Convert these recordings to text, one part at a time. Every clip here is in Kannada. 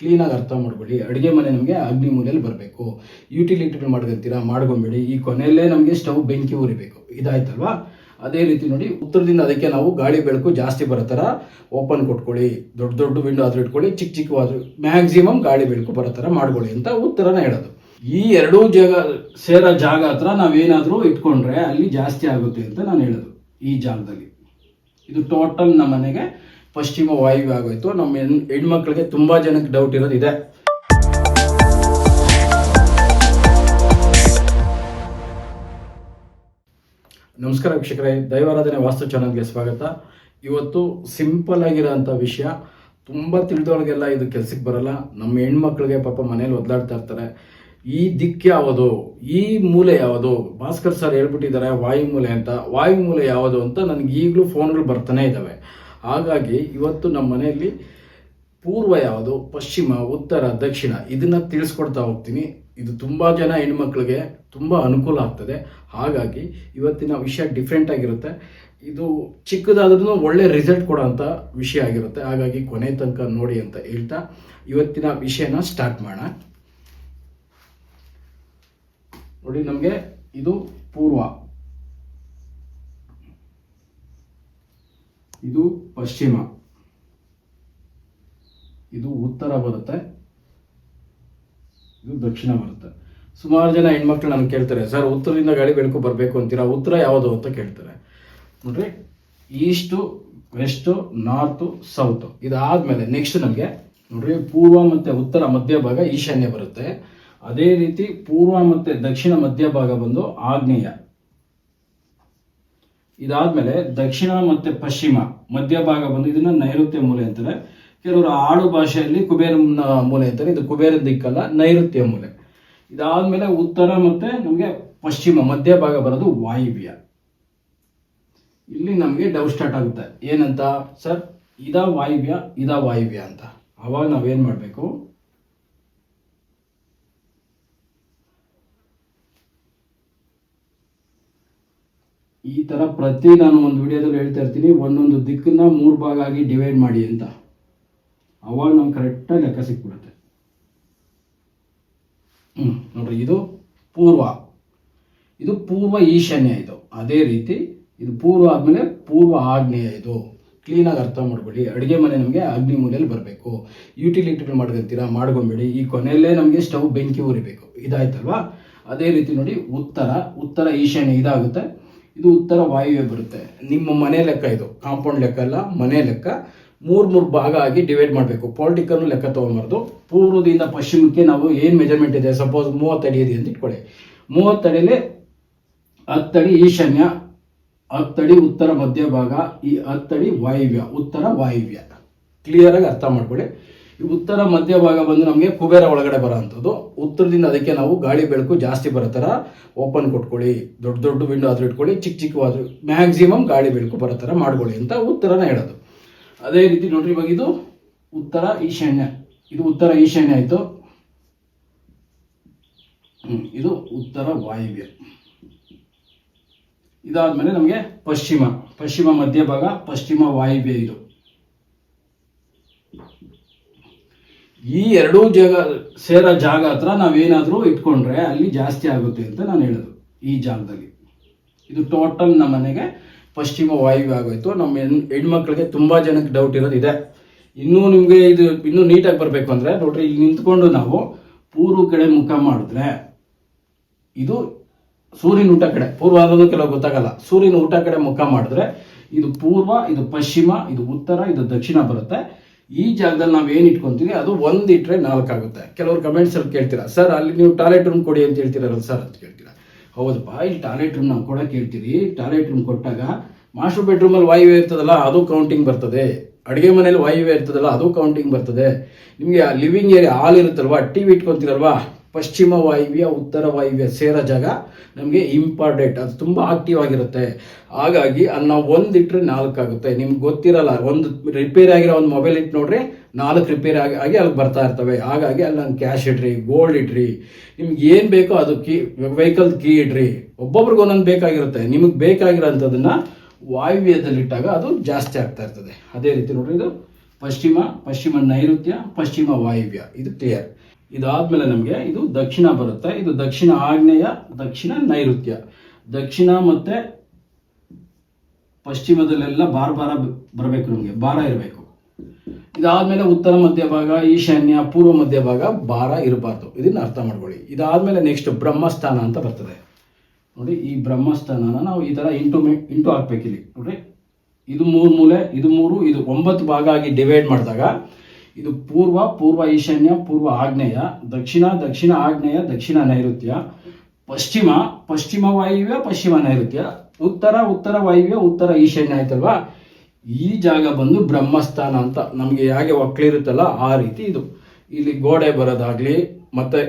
ಕ್ಲೀನಾಗಿ ಅರ್ಥ ಮಾಡ್ಕೊಳ್ಳಿ. ಅಡುಗೆ ಮನೆ ನಮಗೆ ಅಗ್ನಿ ಮೂಲೆಯಲ್ಲಿ ಬರಬೇಕು. ಯುಟಿಲಿಟಿಗಳು ಮಾಡ್ಕೊತೀರಾ? ಮಾಡ್ಕೊಂಬೇಡಿ. ಈ ಕೊನೆಯಲ್ಲೇ ನಮಗೆ ಸ್ಟವ್ ಬೆಂಕಿ ಉರಿಬೇಕು. ಇದಾಯ್ತಲ್ವಾ? ಅದೇ ರೀತಿ ನೋಡಿ, ಉತ್ತರದಿಂದ ಅದಕ್ಕೆ ನಾವು ಗಾಳಿ ಬೆಳಕು ಜಾಸ್ತಿ ಬರೋ ಥರ ಓಪನ್ ಕೊಟ್ಕೊಳ್ಳಿ. ದೊಡ್ಡ ದೊಡ್ಡ ವಿಂಡೋ ಆದರೂ ಇಟ್ಕೊಳ್ಳಿ, ಚಿಕ್ಕ ಚಿಕ್ಕವಾದ್ರು ಮ್ಯಾಕ್ಸಿಮಮ್ ಗಾಳಿ ಬೆಳಕು ಬರೋ ಥರ ಮಾಡ್ಕೊಳ್ಳಿ ಅಂತ ಉತ್ತರನ ಹೇಳೋದು. ಈ ಎರಡೂ ಜಾಗ, ಸೇರೋ ಜಾಗ ಹತ್ರ ನಾವೇನಾದರೂ ಇಟ್ಕೊಂಡ್ರೆ ಅಲ್ಲಿ ಜಾಸ್ತಿ ಆಗುತ್ತೆ ಅಂತ ನಾನು ಹೇಳೋದು ಈ ಜಾಗದಲ್ಲಿ. ಇದು ಟೋಟಲ್ ನಮ್ಮ ಮನೆಗೆ ಪಶ್ಚಿಮ ವಾಯುವ್ಯ ಆಗೋಯ್ತು. ನಮ್ಮ ಹೆಣ್, ಹೆಣ್ಮಕ್ಳಿಗೆ ತುಂಬ ಜನಕ್ಕೆ ಡೌಟ್ ಇರೋದಿದೆ. ನಮಸ್ಕಾರ ವೀಕ್ಷಕರೇ. ದೈವಾರಾಧನೆ ವಾಸ್ತು ಚಾನಲ್ಗೆ ಸ್ವಾಗತ. ಇವತ್ತು ಸಿಂಪಲ್ ಆಗಿರೋಂಥ ವಿಷಯ. ತುಂಬ ತಿಳಿದವ್ರಿಗೆಲ್ಲ ಇದು ಕೆಲ್ಸಕ್ಕೆ ಬರಲ್ಲ. ನಮ್ಮ ಹೆಣ್ಮಕ್ಳಿಗೆ ಪಾಪ ಮನೇಲಿ ಒದ್ದಾಡ್ತಾ ಇರ್ತಾರೆ. ಈ ದಿಕ್ಕು ಯಾವುದು? ಈ ಮೂಲೆ ಯಾವುದು? ಭಾಸ್ಕರ್ ಸರ್ ಹೇಳ್ಬಿಟ್ಟಿದ್ದಾರೆ, ವಾಯು ಮೂಲೆ ಅಂತ. ವಾಯು ಮೂಲೆ ಯಾವುದು ಅಂತ ನನಗೆ ಈಗಲೂ ಫೋನ್ಗಳು ಬರ್ತಾನೆ ಇದ್ದಾವೆ. ಹಾಗಾಗಿ ಇವತ್ತು ನಮ್ಮ ಮನೆಯಲ್ಲಿ ಪೂರ್ವ ಯಾವುದು? ಪಶ್ಚಿಮ, ಉತ್ತರ, ದಕ್ಷಿಣ. ಇದನ್ನ ತಿಳಿಸ್ಕೊಡ್ತಾ ಹೋಗ್ತೀನಿ. ಇದು ತುಂಬ ಜನ ಹೆಣ್ಮಕ್ಳಿಗೆ ತುಂಬ ಅನುಕೂಲ ಆಗ್ತದೆ. ಹಾಗಾಗಿ ಇವತ್ತಿನ ವಿಷಯ ಡಿಫ್ರೆಂಟ್ ಆಗಿರುತ್ತೆ. ಇದು ಚಿಕ್ಕದಾದ್ರೂ ಒಳ್ಳೆ ರಿಸಲ್ಟ್ ಕೊಡೋಂಥ ವಿಷಯ ಆಗಿರುತ್ತೆ. ಹಾಗಾಗಿ ಕೊನೆ ತನಕ ನೋಡಿ ಅಂತ ಹೇಳ್ತಾ ಇವತ್ತಿನ ವಿಷಯನ ಸ್ಟಾರ್ಟ್ ಮಾಡೋಣ. ನೋಡಿ ನಮಗೆ ಇದು ಪೂರ್ವ. ಇದು ಪಶ್ಚಿಮ. ಇದು ಉತ್ತರ ಬರುತ್ತೆ. ಇದು ದಕ್ಷಿಣ ಬರುತ್ತೆ. ಸುಮಾರು ಜನ ಹೆಣ್ಮಕ್ಳು ನನಗೆ ಕೇಳ್ತಾರೆ, ಸರ್, ಉತ್ತರದಿಂದ ಗಾಳಿ ಬೆಳಕು ಬರಬೇಕು ಅಂತೀರಾ? ಉತ್ತರ ಯಾವುದು ಅಂತ ಕೇಳ್ತಾರೆ. ನೋಡ್ರಿ, ಈಸ್ಟು, ವೆಸ್ಟು, ನಾರ್ತು, ಸೌತು. ಇದಾದ್ಮೇಲೆ ನೆಕ್ಸ್ಟ್ ನಮಗೆ, ನೋಡ್ರಿ, ಪೂರ್ವ ಮತ್ತು ಉತ್ತರ ಮಧ್ಯಭಾಗ ಈಶಾನ್ಯ ಬರುತ್ತೆ. ಅದೇ ರೀತಿ ಪೂರ್ವ ಮತ್ತು ದಕ್ಷಿಣ ಮಧ್ಯಭಾಗ ಬಂದು ಆಗ್ನೇಯ. ಇದಾದ್ಮೇಲೆ ದಕ್ಷಿಣ ಮತ್ತೆ ಪಶ್ಚಿಮ ಮಧ್ಯ ಭಾಗ ಬಂದು ಇದನ್ನ ನೈಋತ್ಯ ಮೂಲೆ ಅಂತಾರೆ. ಕೆಲವರು ಆಡು ಭಾಷೆಯಲ್ಲಿ ಕುಬೇರ ಮೂಲೆ ಅಂತಾರೆ. ಇದು ಕುಬೇರ ದಿಕ್ಕಲ್ಲ, ನೈಋತ್ಯ ಮೂಲೆ. ಇದಾದ್ಮೇಲೆ ಉತ್ತರ ಮತ್ತೆ ನಮಗೆ ಪಶ್ಚಿಮ ಮಧ್ಯ ಭಾಗ ಬರೋದು ವಾಯುವ್ಯ. ಇಲ್ಲಿ ನಮಗೆ ಡೌಟ್ ಸ್ಟಾರ್ಟ್ ಆಗುತ್ತೆ. ಏನಂತ? ಸರ್, ಇದ ವಾಯುವ್ಯ ಇದ ವಾಯುವ್ಯ ಅಂತ. ಅವಾಗ ನಾವೇನ್ ಮಾಡಬೇಕು? ಈ ತರ ಪ್ರತಿ ನಾನು ಒಂದು ವಿಡಿಯೋದಲ್ಲಿ ಹೇಳ್ತಾ ಇರ್ತೀನಿ, ಒಂದೊಂದು ದಿಕ್ಕನ್ನ ಮೂರು ಭಾಗ ಆಗಿ ಡಿವೈಡ್ ಮಾಡಿ ಅಂತ. ಅವಾಗ ನಮ್ಗೆ ಕರೆಕ್ಟಾಗಿ ಲೆಕ್ಕ ಸಿಕ್ಬಿಡುತ್ತೆ. ಹ್ಞೂ ನೋಡ್ರಿ, ಇದು ಪೂರ್ವ. ಇದು ಪೂರ್ವ ಈಶಾನ್ಯ ಇದು. ಅದೇ ರೀತಿ, ಇದು ಪೂರ್ವ ಆದ್ಮೇಲೆ ಪೂರ್ವ ಆಗ್ನೇಯ ಇದು. ಕ್ಲೀನಾಗಿ ಅರ್ಥ ಮಾಡ್ಬೇಡಿ ಅಡುಗೆ ಮನೆ ನಮಗೆ ಅಗ್ನಿ ಮೂಲೆಯಲ್ಲಿ ಬರಬೇಕು. ಯುಟಿಲಿಟಿಗಳು ಮಾಡ್ಕೊಂತೀರಾ, ಮಾಡ್ಕೊಂಬೇಡಿ. ಈ ಕೊನೆಯಲ್ಲೇ ನಮಗೆ ಸ್ಟವ್ ಬೆಂಕಿ ಉರಿಬೇಕು ಇದಾಯ್ತಲ್ವಾ? ಅದೇ ರೀತಿ ನೋಡಿ, ಉತ್ತರ ಉತ್ತರ ಈಶಾನ್ಯ ಇದಾಗುತ್ತೆ. ಇದು ಉತ್ತರ ವಾಯುವ್ಯ ಬರುತ್ತೆ. ನಿಮ್ಮ ಮನೆ ಲೆಕ್ಕ ಇದು, ಕಾಂಪೌಂಡ್ ಲೆಕ್ಕ ಅಲ್ಲ, ಮನೆ ಲೆಕ್ಕ. ಮೂರು ಮೂರು ಭಾಗ ಆಗಿ ಡಿವೈಡ್ ಮಾಡಬೇಕು. ಪಾಲಿಟಿಕಲ್ ಲೆಕ್ಕ ತೊಗೊಂಬಾರ್ದು. ಪೂರ್ವದಿಂದ ಪಶ್ಚಿಮಕ್ಕೆ ನಾವು ಏನು ಮೆಜರ್ಮೆಂಟ್ ಇದೆ? ಸಪೋಸ್ ಮೂವತ್ತಡಿ ಇದೆ ಅಂತ ಇಟ್ಕೊಳ್ಳಿ. ಮೂವತ್ತಡಿಲಿ ಹತ್ತಡಿ ಈಶಾನ್ಯ ಹತ್ತಡಿ ಉತ್ತರ ಮಧ್ಯ ಭಾಗ, ಈ ಹತ್ತಡಿ ವಾಯುವ್ಯ, ಉತ್ತರ ವಾಯುವ್ಯ. ಕ್ಲಿಯರ್ ಆಗಿ ಅರ್ಥ ಮಾಡ್ಕೊಳ್ಳಿ. ಈ ಉತ್ತರ ಮಧ್ಯಭಾಗ ಬಂದು ನಮಗೆ ಕುಬೇರ ಒಳಗಡೆ ಬರೋ ಅಂಥದ್ದು ಉತ್ತರದಿಂದ ಅದಕ್ಕೆ ನಾವು ಗಾಳಿ ಬೆಳಕು ಜಾಸ್ತಿ ಬರೋ ಥರ ಓಪನ್ ಕೊಟ್ಕೊಳ್ಳಿ. ದೊಡ್ಡ ದೊಡ್ಡ ವಿಂಡೋ ಆದರೂ ಇಟ್ಕೊಳ್ಳಿ ಚಿಕ್ಕ ಚಿಕ್ಕವಾದ್ರು ಮ್ಯಾಕ್ಸಿಮಮ್ ಗಾಳಿ ಬೆಳಕು ಬರೋ ಥರ ಮಾಡ್ಕೊಳ್ಳಿ ಅಂತ ಉತ್ತರನ ಹೇಳೋದು. ಅದೇ ರೀತಿ ನೋಡ್ರಿ ಇವಾಗ ಇದು ಉತ್ತರ ಈಶಾನ್ಯ. ಇದು ಉತ್ತರ ಈಶಾನ್ಯ ಆಯಿತು. ಇದು ಉತ್ತರ ವಾಯುವ್ಯ. ಇದಾದ್ಮೇಲೆ ನಮಗೆ ಪಶ್ಚಿಮ. ಪಶ್ಚಿಮ ಮಧ್ಯಭಾಗ ಪಶ್ಚಿಮ ವಾಯುವ್ಯ ಇದು. ಈ ಎರಡೂ ಜಾಗ, ಸೇರೋ ಜಾಗ ಹತ್ರ ನಾವೇನಾದರೂ ಇಟ್ಕೊಂಡ್ರೆ ಅಲ್ಲಿ ಜಾಸ್ತಿ ಆಗುತ್ತೆ ಅಂತ ನಾನು ಹೇಳೋದು ಈ ಜಾಗದಲ್ಲಿ. ಇದು ಟೋಟಲ್ ನಮ್ಮ ಮನೆಗೆ ಪಶ್ಚಿಮ ವಾಯುವ್ಯ ಆಗೋಯ್ತು. ನಮ್ಮ ಹೆಣ್, ಹೆಣ್ಮಕ್ಳಿಗೆ ತುಂಬ ಜನಕ್ಕೆ ಡೌಟ್ ಇರೋದು ಇದೆ. ಇನ್ನೂ ನಿಮಗೆ ಇದು ಇನ್ನೂ ನೀಟಾಗಿ ಬರಬೇಕು ಅಂದರೆ ನೋಡ್ರಿ, ಇಲ್ಲಿ ನಿಂತ್ಕೊಂಡು ನಾವು ಪೂರ್ವ ಕಡೆ ಮುಖ ಮಾಡಿದ್ರೆ ಇದು ಸೂರ್ಯನ ಊಟ ಕಡೆ, ಪೂರ್ವ ಆಗೋದು ಕೆಲವು ಗೊತ್ತಾಗಲ್ಲ. ಸೂರ್ಯನ ಊಟ ಕಡೆ ಮುಖ ಮಾಡಿದ್ರೆ ಇದು ಪೂರ್ವ, ಇದು ಪಶ್ಚಿಮ, ಇದು ಉತ್ತರ, ಇದು ದಕ್ಷಿಣ ಬರುತ್ತೆ. ಈ ಜಾಗದಲ್ಲಿ ನಾವು ಏನು ಇಟ್ಕೊಂತೀವಿ, ಅದು ಒಂದು ಇಟ್ಟರೆ ನಾಲ್ಕು ಆಗುತ್ತೆ ಕೆಲವರು ಕಮೆಂಟ್ಸ್ ಅಲ್ಲಿ ಕೇಳ್ತೀರಾ, ಸರ್, ಅಲ್ಲಿ ನೀವು ಟಾಯ್ಲೆಟ್ ರೂಮ್ ಕೊಡಿ ಅಂತ ಹೇಳ್ತೀರಲ್ಲ ಸರ್ ಅಂತ ಕೇಳ್ತೀರಾ. ಹೌದಪ್ಪ, ಇಲ್ಲಿ ಟಾಯ್ಲೆಟ್ ರೂಮ್ ನಾವು ಕೊಡೋಕೆ ಹೇಳ್ತೀರಿ ಟಾಯ್ಲೆಟ್ ರೂಮ್ ಕೊಟ್ಟಾಗ ಮಾಸ್ಟರ್ ಬೆಡ್ರೂಮಲ್ಲಿ ವಾಯುವೆ ಇರ್ತದಲ್ಲ, ಅದು ಕೌಂಟಿಂಗ್ ಬರ್ತದೆ. ಅಡುಗೆ ಮನೇಲಿ ವಾಯುವೆ ಇರ್ತದಲ್ಲ, ಅದು ಕೌಂಟಿಂಗ್ ಬರ್ತದೆ. ನಿಮಗೆ ಲಿವಿಂಗ್ ಏರಿಯಾ ಹಾಲ್ ಇರುತ್ತಲ್ವಾ ಟಿ ವಿ ಇಟ್ಕೊಂತೀರಲ್ವಾ? ಪಶ್ಚಿಮ ವಾಯುವ್ಯ, ಉತ್ತರ ವಾಯುವ್ಯ ಸೇರೋ ಜಾಗ ನಮಗೆ ಇಂಪಾರ್ಟೆಂಟ್ ಅದು ತುಂಬ ಆಕ್ಟಿವ್ ಆಗಿರುತ್ತೆ. ಹಾಗಾಗಿ ಅಲ್ಲಿ ನಾವು ಒಂದು ಇಟ್ಟರೆ ನಾಲ್ಕು ಆಗುತ್ತೆ. ನಿಮ್ಗೆ ಗೊತ್ತಿರಲ್ಲ, ಒಂದು ರಿಪೇರ್ ಆಗಿರೋ ಒಂದು ಮೊಬೈಲ್ ಇಟ್ಟು ನೋಡ್ರಿ ನಾಲ್ಕು ರಿಪೇರ್ ಆಗಿ ಆಗಿ ಅಲ್ಲಿ ಬರ್ತಾ ಇರ್ತವೆ. ಹಾಗಾಗಿ ಅಲ್ಲಿ ನಾನು ಕ್ಯಾಶ್ ಇಡ್ರಿ ಗೋಲ್ಡ್ ಇಡ್ರಿ, ನಿಮ್ಗೆ ಏನು ಬೇಕೋ ಅದು ಕೀ ವೆಹಿಕಲ್ ಕೀ ಇಡ್ರಿ. ಒಬ್ಬೊಬ್ರಿಗೆ ಒಂದೊಂದು ಬೇಕಾಗಿರುತ್ತೆ. ನಿಮಗೆ ಬೇಕಾಗಿರೋಂಥದ್ದನ್ನು ವಾಯುವ್ಯದಲ್ಲಿಟ್ಟಾಗ ಅದು ಜಾಸ್ತಿ ಆಗ್ತಾ ಇರ್ತದೆ. ಅದೇ ರೀತಿ ನೋಡ್ರಿ ಇದು ಪಶ್ಚಿಮ ಪಶ್ಚಿಮ ನೈಋತ್ಯ, ಪಶ್ಚಿಮ ವಾಯುವ್ಯ. ಇದು ಕ್ಲಿಯರ್ ಇದಾದ್ಮೇಲೆ ನಮಗೆ ಇದು ದಕ್ಷಿಣ ಬರುತ್ತೆ. ಇದು ದಕ್ಷಿಣ ಆಗ್ನೇಯ ದಕ್ಷಿಣ ನೈಋತ್ಯ. ದಕ್ಷಿಣ ಮತ್ತೆ ಪಶ್ಚಿಮದಲ್ಲೆಲ್ಲ ಬಾರ ಬಾರ ಬರಬೇಕು ನಮಗೆ. ಬಾರ ಇರಬೇಕು. ಇದಾದ್ಮೇಲೆ ಉತ್ತರ ಮಧ್ಯಭಾಗ, ಈಶಾನ್ಯ, ಪೂರ್ವ ಮಧ್ಯಭಾಗ ಭಾರ ಇರಬಾರ್ದು. ಇದನ್ನ ಅರ್ಥ ಮಾಡ್ಕೊಳ್ಳಿ. ಇದಾದ್ಮೇಲೆ ನೆಕ್ಸ್ಟ್ ಬ್ರಹ್ಮಸ್ಥಾನ ಅಂತ ಬರ್ತದೆ. ನೋಡಿ, ಈ ಬ್ರಹ್ಮಸ್ಥಾನನ ನಾವು ಈ ತರ ಇಂಟು ಇಂಟು ಹಾಕ್ಬೇಕಿಲ್ಲಿ. ನೋಡ್ರಿ ಇದು ಮೂರು ಮೂಲೆ, ಇದು ಮೂರು, ಇದು ಒಂಬತ್ತು ಭಾಗ ಆಗಿ ಡಿವೈಡ್ ಮಾಡಿದಾಗ ಇದು ಪೂರ್ವ ಪೂರ್ವ ಈಶಾನ್ಯ, ಪೂರ್ವ ಆಗ್ನೇಯ, ದಕ್ಷಿಣ ದಕ್ಷಿಣ ಆಗ್ನೇಯ, ದಕ್ಷಿಣ ನೈಋತ್ಯ, ಪಶ್ಚಿಮ ಪಶ್ಚಿಮ ವಾಯುವ್ಯ, ಪಶ್ಚಿಮ ನೈಋತ್ಯ, ಉತ್ತರ ಉತ್ತರ ವಾಯುವ್ಯ, ಉತ್ತರ ಈಶಾನ್ಯ ಆಯ್ತಲ್ವಾ? ಈ ಜಾಗ ಬಂದು ಬ್ರಹ್ಮಸ್ಥಾನ ಅಂತ ನಮಗೆ ಹೇಗೆ ಒಕ್ಕಲಿರುತ್ತಲ್ಲ ಆ ರೀತಿ ಇದು. ಇಲ್ಲಿ ಗೋಡೆ ಬರೋದಾಗ್ಲಿ, ಮತ್ತೆ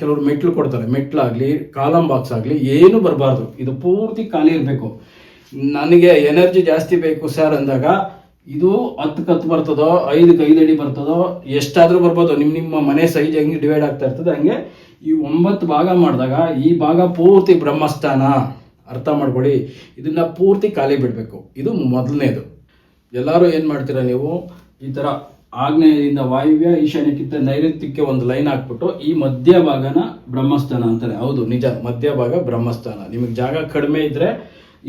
ಕೆಲವರು ಮೆಟ್ಲು ಕೊಡ್ತಾರೆ, ಮೆಟ್ಲಾಗ್ಲಿ, ಕಾಲಂ ಬಾಕ್ಸ್ ಆಗಲಿ, ಏನು ಬರಬಾರ್ದು. ಇದು ಪೂರ್ತಿ ಖಾಲಿ ಇರಬೇಕು. ನನಗೆ ಎನರ್ಜಿ ಜಾಸ್ತಿ ಬೇಕು ಸರ್ ಅಂದಾಗ ಇದು ಹತ್ತು ಕತ್ತು ಬರ್ತದೋ, ಐದಕ್ಕೆ ಐದು ಅಡಿ ಬರ್ತದೋ, ಎಷ್ಟಾದರೂ ಬರ್ಬೋದು. ನಿಮ್ಮ ನಿಮ್ಮ ಮನೆ ಸೈಜ್ ಹೆಂಗೆ ಡಿವೈಡ್ ಆಗ್ತಾ ಇರ್ತದೆ, ಹಂಗೆ ಈ ಒಂಬತ್ತು ಭಾಗ ಮಾಡಿದಾಗ ಈ ಭಾಗ ಪೂರ್ತಿ ಬ್ರಹ್ಮಸ್ಥಾನ. ಅರ್ಥ ಮಾಡ್ಕೊಳ್ಳಿ. ಇದನ್ನ ಪೂರ್ತಿ ಖಾಲಿ ಬಿಡಬೇಕು. ಇದು ಮೊದಲನೇದು. ಎಲ್ಲರೂ ಏನು ಮಾಡ್ತೀರಾ ನೀವು? ಈ ಥರ ಆಗ್ನೇಯದಿಂದ ವಾಯುವ್ಯ ಈಶಾನ್ಯಕ್ಕಿಂತ ನೈಋತ್ಯಕ್ಕೆ ಒಂದು ಲೈನ್ ಹಾಕ್ಬಿಟ್ಟು ಈ ಮಧ್ಯ ಭಾಗನ ಬ್ರಹ್ಮಸ್ಥಾನ ಅಂತಾರೆ. ಹೌದು, ನಿಜ. ಮಧ್ಯ ಭಾಗ ಬ್ರಹ್ಮಸ್ಥಾನ. ನಿಮಗೆ ಜಾಗ ಕಡಿಮೆ ಇದ್ರೆ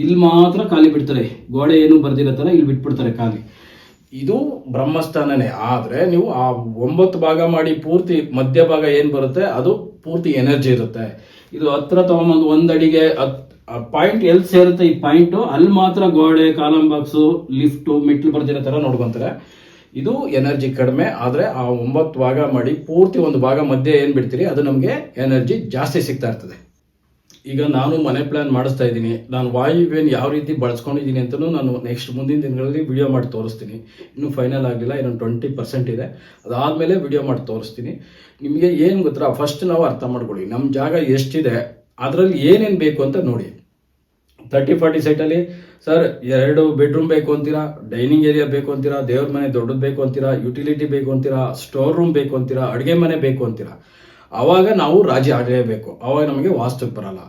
ಇಲ್ಲಿ ಮಾತ್ರ ಖಾಲಿ ಬಿಡ್ತಾರೆ. ಗೋಡೆ ಏನು ಬರ್ದಿರತ್ತಲ್ಲ ಇಲ್ಲಿ ಬಿಟ್ಬಿಡ್ತಾರೆ ಖಾಲಿ. ಇದು ಬ್ರಹ್ಮಸ್ಥಾನನೇ. ಆದರೆ ನೀವು ಆ ಒಂಬತ್ತು ಭಾಗ ಮಾಡಿ ಪೂರ್ತಿ ಮಧ್ಯ ಭಾಗ ಏನು ಬರುತ್ತೆ? ಅದು ಪೂರ್ತಿ ಎನರ್ಜಿ ಇರುತ್ತೆ. ಇದು ಹತ್ರ ತಗೊಂಬಂದು ಒಂದಡಿಗೆ ಪಾಯಿಂಟ್ ಎಲ್ಲಿ ಸೇರುತ್ತೆ ಈ ಪಾಯಿಂಟು? ಅಲ್ಲಿ ಮಾತ್ರ ಗೋಡೆ ಕಾಲಂ ಬಾಕ್ಸು ಲಿಫ್ಟು ಮೆಟ್ಲು ಬರ್ದಿರೋ ಥರ ನೋಡ್ಕೊಂತಾರೆ. ಇದು ಎನರ್ಜಿ ಕಡಿಮೆ ಆದರೆ ಆ ಒಂಬತ್ತು ಭಾಗ ಮಾಡಿ ಪೂರ್ತಿ ಒಂದು ಭಾಗ ಮಧ್ಯೆ ಏನು ಬಿಡ್ತೀರಿ? ಅದು ನಮಗೆ ಎನರ್ಜಿ ಜಾಸ್ತಿ ಸಿಗ್ತಾ ಇರ್ತದೆ. ಈಗ ನಾನು ಮನೆ ಪ್ಲಾನ್ ಮಾಡಿಸ್ತಾ ಇದ್ದೀನಿ. ನಾನು ವಾಯುವ್ಯನ ಯಾವ ರೀತಿ ಬಳಸ್ಕೊಂಡಿದ್ದೀನಿ ಅಂತಲೂ ನಾನು ನೆಕ್ಸ್ಟ್ ಮುಂದಿನ ದಿನಗಳಲ್ಲಿ ವಿಡಿಯೋ ಮಾಡಿ ತೋರಿಸ್ತೀನಿ. ಇನ್ನೂ ಫೈನಲ್ ಆಗಲಿಲ್ಲ, ಇನ್ನೊಂದು ಟ್ವೆಂಟಿ ಪರ್ಸೆಂಟ್ ಇದೆ. ಅದಾದಮೇಲೆ ವಿಡಿಯೋ ಮಾಡಿ ತೋರಿಸ್ತೀನಿ. ನಿಮಗೆ ಏನು ಗೊತ್ತಾ? ಫಸ್ಟ್ ನಾವು ಅರ್ಥ ಮಾಡ್ಕೊಳ್ಳಿ. ನಮ್ಮ ಜಾಗ ಎಷ್ಟಿದೆ? ಅದರಲ್ಲಿ ಏನೇನು ಬೇಕು ಅಂತ ನೋಡಿ. ತರ್ಟಿ ಫಾರ್ಟಿ ಸೈಟಲ್ಲಿ ಸರ್ ಎರಡು ಬೆಡ್ರೂಮ್ ಬೇಕು ಅಂತೀರಾ? ಡೈನಿಂಗ್ ಏರಿಯಾ ಬೇಕು ಅಂತೀರಾ? ದೇವ್ರ ಮನೆ ದೊಡ್ಡದು ಬೇಕು ಅಂತೀರಾ? ಯುಟಿಲಿಟಿ ಬೇಕು ಅಂತೀರಾ? ಸ್ಟೋರ್ ರೂಮ್ ಬೇಕು ಅಂತೀರಾ? ಅಡುಗೆ ಮನೆ ಬೇಕು ಅಂತೀರಾ? ಆವಾಗ ನಾವು ರಾಜಿ ಆಗಲೇಬೇಕು. ಆವಾಗ ನಮಗೆ ವಾಸ್ತುಕ್ ಬರಲ್ಲ.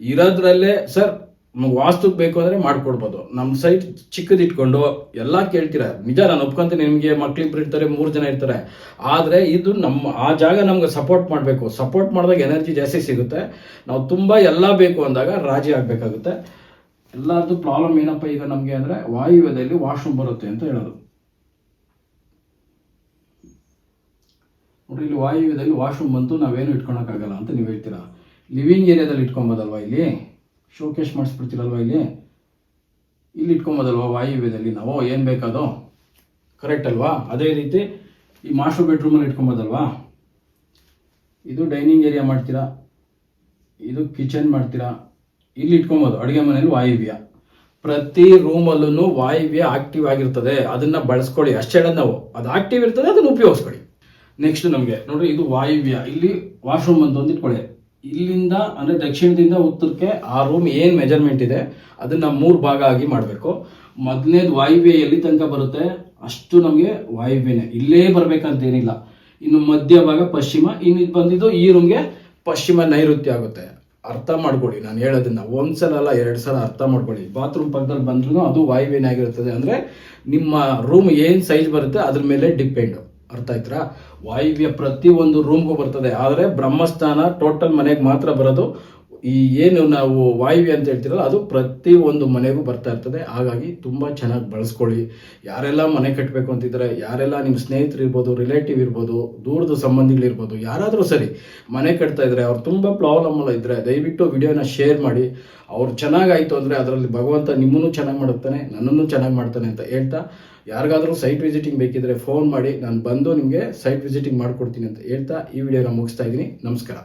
ಇರೋದ್ರಲ್ಲೇ, ಸರ್, ನಮ್ಗೆ ವಾಸ್ತುಕ್ ಬೇಕು ಅಂದರೆ ಮಾಡ್ಕೊಡ್ಬೋದು. ನಮ್ಮ ಸೈಟ್ ಚಿಕ್ಕದಿಟ್ಕೊಂಡು ಎಲ್ಲ ಕೇಳ್ತೀರ. ನಿಜ, ನಾನು ಒಪ್ಕೊಂತೀನಿ, ನಿಮಗೆ ಮಕ್ಳಿಬ್ರು ಇರ್ತಾರೆ, ಮೂರು ಜನ ಇರ್ತಾರೆ. ಆದರೆ ಇದು ನಮ್ಮ ಆ ಜಾಗ ನಮ್ಗೆ ಸಪೋರ್ಟ್ ಮಾಡಬೇಕು. ಸಪೋರ್ಟ್ ಮಾಡಿದಾಗ ಎನರ್ಜಿ ಜಾಸ್ತಿ ಸಿಗುತ್ತೆ. ನಾವು ತುಂಬ ಎಲ್ಲ ಬೇಕು ಅಂದಾಗ ರಾಜಿ ಆಗಬೇಕಾಗುತ್ತೆ. ಎಲ್ಲರದ್ದು ಪ್ರಾಬ್ಲಮ್ ಏನಪ್ಪ ಈಗ ನಮಗೆ ಅಂದರೆ ವಾಯುವ್ಯದಲ್ಲಿ ವಾಶ್ರೂಮ್ ಬರುತ್ತೆ ಅಂತ ಹೇಳೋದು. ನೋಡ್ರಿ ಇಲ್ಲಿ ವಾಯುವ್ಯದಲ್ಲಿ ವಾಶ್ರೂಮ್ ಬಂತು, ನಾವೇನು ಇಟ್ಕೊಳಕ್ಕಾಗಲ್ಲ ಅಂತ ನೀವು ಹೇಳ್ತೀರಾ? ಲಿವಿಂಗ್ ಏರಿಯಾದಲ್ಲಿ ಇಟ್ಕೊಬೋದಲ್ವಾ ಇಲ್ಲಿ? ಶೋಕೇಶ್ ಮಾಡಿಸ್ಬಿಡ್ತೀರಲ್ವಾ ಇಲ್ಲಿ? ಇಲ್ಲಿ ಇಟ್ಕೊಬೋದಲ್ವಾ ವಾಯುವ್ಯದಲ್ಲಿ? ನಾವು ಏನು ಬೇಕಾದೋ? ಕರೆಕ್ಟ್ ಅಲ್ವಾ? ಅದೇ ರೀತಿ ಈ ಮಾಸ್ಟರ್ ಬೆಡ್ರೂಮಲ್ಲಿ ಇಟ್ಕೊಬೋದಲ್ವಾ? ಇದು ಡೈನಿಂಗ್ ಏರಿಯಾ ಮಾಡ್ತೀರಾ? ಇದು ಕಿಚನ್ ಮಾಡ್ತೀರಾ? ಇಲ್ಲಿ ಇಟ್ಕೊಬೋದು, ಅಡುಗೆ ಮನೇಲಿ ವಾಯುವ್ಯ. ಪ್ರತಿ ರೂಮಲ್ಲೂ ವಾಯುವ್ಯ ಆಕ್ಟಿವ್ ಆಗಿರ್ತದೆ. ಅದನ್ನು ಬಳಸ್ಕೊಳ್ಳಿ, ಅಷ್ಟೇ ನಾವು. ಅದು ಆಕ್ಟಿವ್ ಇರ್ತದೆ, ಅದನ್ನು ಉಪಯೋಗಿಸ್ಕೊಳ್ಳಿ. ನೆಕ್ಸ್ಟ್ ನಮಗೆ. ನೋಡ್ರಿ, ಇದು ವಾಯುವ್ಯ. ಇಲ್ಲಿ ವಾಶ್ರೂಮ್ ಅಂತ ಒಂದು ಇಟ್ಕೊಳ್ಳಿ. ಇಲ್ಲಿಂದ, ಅಂದರೆ ದಕ್ಷಿಣದಿಂದ ಉತ್ತರಕ್ಕೆ ಆ ರೂಮ್ ಏನು ಮೆಜರ್ಮೆಂಟ್ ಇದೆ, ಅದನ್ನು ಮೂರು ಭಾಗ ಆಗಿ ಮಾಡಬೇಕು. ಮೊದಲನೇದು ವಾಯುವ್ಯ ಎಲ್ಲಿ ತನಕ ಬರುತ್ತೆ? ಅಷ್ಟು ನಮಗೆ ವಾಯುವ್ಯನೇ. ಇಲ್ಲೇ ಬರಬೇಕಂತೇನಿಲ್ಲ. ಇನ್ನು ಮಧ್ಯ ಭಾಗ ಪಶ್ಚಿಮ, ಇನ್ನು ಬಂದಿದ್ದು ಈ ರೂಮ್ಗೆ ಪಶ್ಚಿಮ ನೈಋತ್ಯ ಆಗುತ್ತೆ. ಅರ್ಥ ಮಾಡ್ಕೊಳ್ಳಿ, ನಾನು ಹೇಳೋದನ್ನ. ಒಂದ್ಸಲ ಅಲ್ಲ ಎರಡು ಸಲ ಅರ್ಥ ಮಾಡ್ಕೊಳ್ಳಿ. ಬಾತ್ರೂಮ್ ಪಕ್ಕದಲ್ಲಿ ಬಂದ್ರೂ ಅದು ವಾಯುವ್ಯನಾಗಿರುತ್ತದೆ ಅಂದ್ರೆ ನಿಮ್ಮ ರೂಮ್ ಏನು ಸೈಜ್ ಬರುತ್ತೆ, ಅದ್ರ ಮೇಲೆ ಡಿಪೆಂಡ್ ಅರ್ಥ ಆಯ್ತಾ ವಾಯುವ್ಯ ಪ್ರತಿ ಒಂದು ರೂಮ್ಗೂ ಬರ್ತದೆ. ಆದರೆ ಬ್ರಹ್ಮಸ್ಥಾನ ಟೋಟಲ್ ಮನೆಗೆ ಮಾತ್ರ ಬರೋದು ಈ ಏನು ನಾವು ವಾಯುವ್ಯ ಅಂತ ಹೇಳ್ತಿರಲ್ಲ, ಅದು ಪ್ರತಿ ಒಂದು ಮನೆಗೂ ಬರ್ತಾ ಇರ್ತದೆ. ಹಾಗಾಗಿ ತುಂಬ ಚೆನ್ನಾಗಿ ಬಳಸ್ಕೊಳ್ಳಿ. ಯಾರೆಲ್ಲ ಮನೆ ಕಟ್ಟಬೇಕು ಅಂತಿದ್ದಾರೆ, ಯಾರೆಲ್ಲ ನಿಮ್ಮ ಸ್ನೇಹಿತರು ಇರ್ಬೋದು, ರಿಲೇಟಿವ್ ಇರ್ಬೋದು, ದೂರದ ಸಂಬಂಧಿಗಳಿರ್ಬೋದು ಯಾರಾದರೂ ಸರಿ ಮನೆ ಕಟ್ತಾ ಇದ್ದಾರೆ ಅವ್ರು ತುಂಬ ಪ್ರಾಬ್ಲಮ್ ಎಲ್ಲ ಇದ್ದರೆ ದಯವಿಟ್ಟು ವಿಡಿಯೋನ ಶೇರ್ ಮಾಡಿ. ಅವ್ರು ಚೆನ್ನಾಗಾಯಿತು ಅಂದರೆ ಅದರಲ್ಲಿ ಭಗವಂತ ನಿಮ್ಮನ್ನು ಚೆನ್ನಾಗಿ ಮಾಡುತ್ತಾನೆ, ನನ್ನನ್ನು ಚೆನ್ನಾಗಿ ಮಾಡ್ತಾನೆ ಅಂತ ಹೇಳ್ತಾ. ಯಾರಿಗಾದರೂ ಸೈಟ್ ವಿಸಿಟಿಂಗ್ ಬೇಕಿದ್ರೆ ಫೋನ್ ಮಾಡಿ. ನಾನು ಬಂದು ನಿಮಗೆ ಸೈಟ್ ವಿಸಿಟಿಂಗ್ ಮಾಡಿಕೊಡ್ತೀನಿ ಅಂತ ಹೇಳ್ತಾ ಈ ವಿಡಿಯೋನ ಮುಗಿಸ್ತಾ ಇದ್ದೀನಿ. ನಮಸ್ಕಾರ.